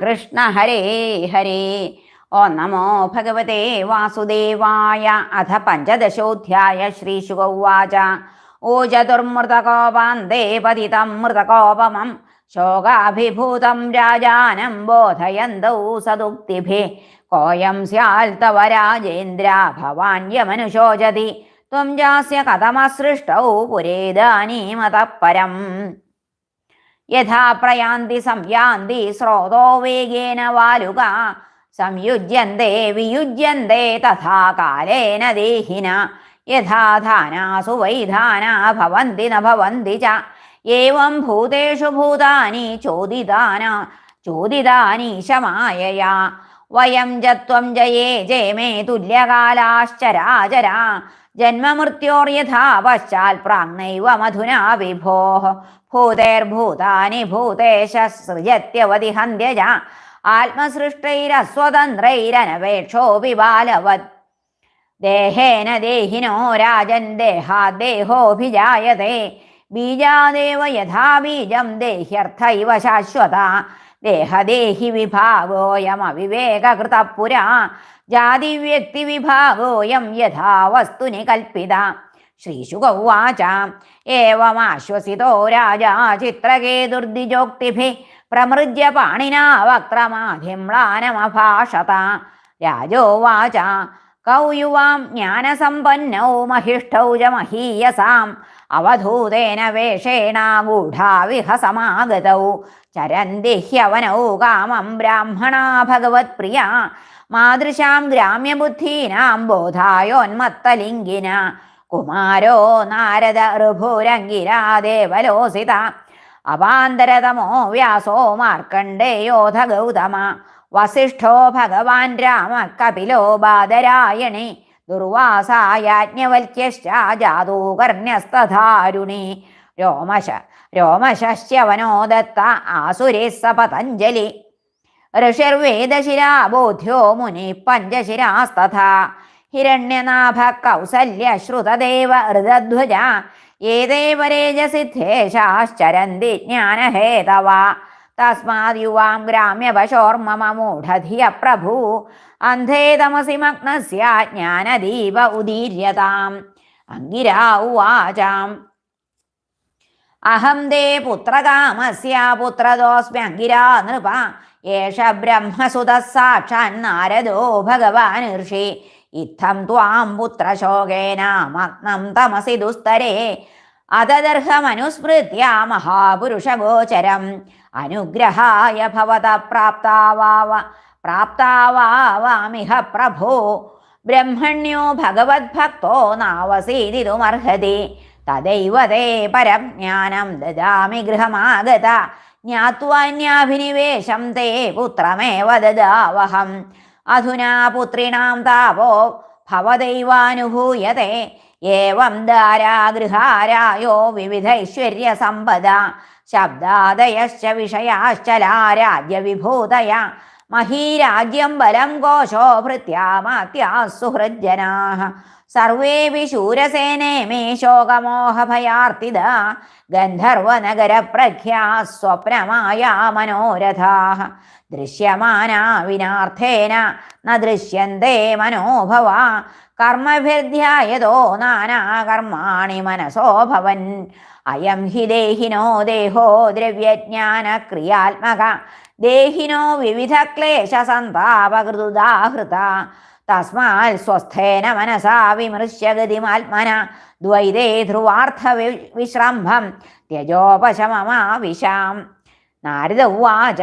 കൃഷ്ണ ഹരേ ഹരേ. ഓ നമോ ഭഗവതേ വാസുദേവായ അഥ പഞ്ചദശോധ്യായ ശ്രീശുഗൗവാച ഓ ചതുർമൃതകോപാന്തേ പതിതം മൃതകോപമം ശോകാഭിഭൂതം രാജാനം ബോധയന്തൗ സദുക്തിഭി. കോയം സ്യാൽ തവ രാജേന്ദ്ര ഭവാൻ യമനുശോചതി ത്വം ജാസ്യ കഥമസൃഷ്ടൗ പുരേദാനീമതഃ പരം യഥാ പ്രയാന്തി സംയാന്തി സ്രോതോ വേഗേന വാലുക. സംയുജ്യന്തേ വിയുജ്യന്തേ തഥാ കാലേന ദേഹിന. യഥാധാനാസു വൈധാനാ ഭവന്തി ന ഭവന്തി ച. ഏവം ഭൂതേഷു ഭൂതാനി ചോദിതാന ചോദിതാനീശമായയാ. വയം ജത്വം ജയേ ജയമേ തുല്യകാലാശ്ചരാചരാ. ജന്മമൃത്യോർയഥാ പശ്ചാൽ പ്രാങ്നൈവ മധുനാ വിഭോ. ഭൂതേർഭൂതാനി ഭൂതേശ സൃജത്യവതി ഹന്ത്യജ ആത്മസൃഷ്ടൈരസ്വതന്ത്രൈരനപേക്ഷോ ബാലവത് ദേഹേന ദേഹിനോ രാജൻ ദേഹാദേഹോഭിജായത്തെ ബീജാദേവ യഥാ ബീജം ദേഹ്യർത്ഥൈവ ശാശ്വത. ദേഹദേഹി വിഭാഗോയമവിവേകൃത പുരാ ജാതിവ്യക്തി വിഭാഗോയം യഥാ വസ്തുനി കൽപ്പിത ശ്രീശുകൗവാച ഏവമാശ്വസിതോ രാജാ ചിത്രകേതുർദിജോക്തിഭി പ്രമൃജ്യ പാണിനാ വക്രമാധിമ്ലാനമഭാഷത രാജോവാച കൗയുവാം ജ്ഞാനസമ്പന്നോ മഹിഷ്ഠൗ ച മഹീയസാം അവധൂതേന വേഷേണ ഗൂഢാവിഹ സമാഗതൗ ചരന്തി ഹ്യവനൗ കാമം ബ്രാഹ്മണാ ഭഗവത്പ്രിയ. മാതൃശാം ഗ്രാമ്യബുദ്ധീനാം ബോധായോന്മത്തലിംഗിന. കുമാരോ നാരദ ഋഭുരംഗിരാ ദേവലോസിത. അപാന്തരതമോ വ്യാസോ മാർക്കണ്ഡേയോധ ഗൗതമ വസിഷ്ഠോ ഭഗവാൻ രാമ കപിലോ ബാദരായണേ ദുർവാസായാജ്ഞവൽക്യശ്ച ജാതൂകർണ്യസ്തധാരുണി രോമശ രോമശ്യവനോ ദത്ത ആസുരേ സ പതഞ്ജലി ഋഷിർവേദശിരാബോധ്യോ മുനി പഞ്ചശിരാസ്തഥാ ഹിരണ്യനാഭ കൗസല്യ ശ്രുതദേവ ഹൃദധ്വജ ഏതേവരേജസിദ്ധേശാശ്ചരന്തി ജ്ഞാനഹേതവ. തസ്മാത് യുവാം ഗ്രാമ്യപശോർമമ മൂഢധിയ പ്രഭു അന്ധേ തമസി മഗ്നസ്യ ജ്ഞാനദീപ ഉദീര്യതാം. അങ്കിരാ ഉവാചാം. അഹം ദേ പുത്രകാമസ്യ പുത്രദോസ്മ്യങ്കിരാ നൃപ. ഏഷ ബ്രഹ്മസുത സാക്ഷാൻ നാരദോ ഭഗവാൻ ഋഷി. ഇത്തം ത്വാം പുത്രശോകേന മഗ്നം തമസി ദുസ്തരേ. അതദർഹമനുസ്മൃത്യ മഹാപുരുഷഗോചരം. അനുഗ്രഹായ ഭവത പ്രാപ്താവാവ പ്രാപ്താവാമിഹ പ്രഭോ. ബ്രഹ്മണ്യോ ഭഗവത്ഭക്തോ നാവസീതിതുമർഹതി തദൈവ തേ പരം ജ്ഞാനം ദദാമി ഗൃഹമാഗത. ജ്ഞാത്വാന്യാഭിനിവേശം തേ പുത്രമേവ ദദാവഹം. അധുനാ പുത്രിണാം താപോ ഭവദൈവാനുഭൂയത്തെ ഏവം ദാരാഗൃഹാരായോ വിവിധൈശ്വര്യസമ്പദ ശബ്ദാദയശ്ച വിഷയാശ്ചലാ രാജ്യവിഭൂതയ മഹീരാജ്യം ബലം കോശോ ഭൃത്യാമാത്യാ സുഹൃജ്ജനാ സർവേപി ശൂരസേനേ മേ ശോകമോഹഭയാർത്തിത. ഗന്ധർവനഗരപ്രഖ്യാ സ്വപ്നമായ മനോരഥാ ദൃശ്യമാനാ വിനാർത്ഥേന ന ദൃശ്യന്തേ മനോഭവ. കർമ്മഭിർധ്യായതോ നാനാകർമാണി മനസോഭവൻ അയം ഹി ദേഹിനോ ദേഹോ ദ്രവ്യജ്ഞാനക്രിയാത്മക ദേഹിനോ വിവിധ ക്ലേശ സന്താപകൃതുദാഹൃത. തസ്മാൽ സ്വസ്ഥേന മനസാ വിമൃശ്യഗതിമാത്മന ദ്വൈതേ ധ്രുവാർത്ഥ വിശ്രംഭം. ത്യജോപശമമാവിശാം. നാരദ ഉവാച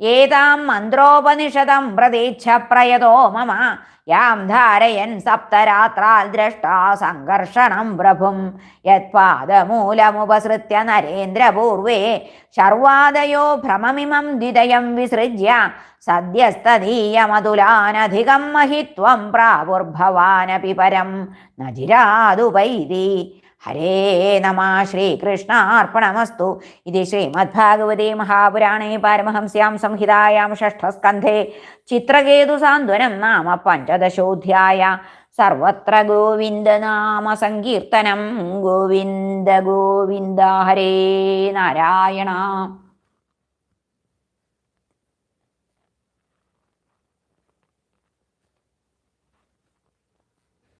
ഏതാം മന്ത്രോപനിഷതം പ്രതീക്ഷ പ്രയതോ മമ? യാം ധാരയൻ സപ്തരാത്രാൽ ദ്രഷ്ടാ സംഘർഷണം പ്രഭും. യത്പാദമൂലമുപസൃത്യ നരേന്ദ്രപൂർവേ ശർവാദയോ ഭ്രമമിമം ദ്വിതയം വിസൃജ്യ. സദ്യസ്തദീയമതുലാനധികം മഹിത്വം പ്രാവുർഭവാനപി പരം. നജിരാതുപൈതി ഹരേ നമ ശ്രീകൃഷ്ണാർപ്പണമസ്തു ഇത് ശ്രീമദ്ഭാഗവതേ മഹാപുരാണേ പാരമഹംസ്യാം സംഹിതായാം ഷഷ്ഠസ്കന്ധേ. ചിത്രകേതുസാന്ത്വനം നാമ പഞ്ചദശോധ്യായ. സർവത്ര ഗോവിന്ദനാമ സങ്കീർത്തനം. ഗോവിന്ദ ഗോവിന്ദ ഹരേ നാരായണ.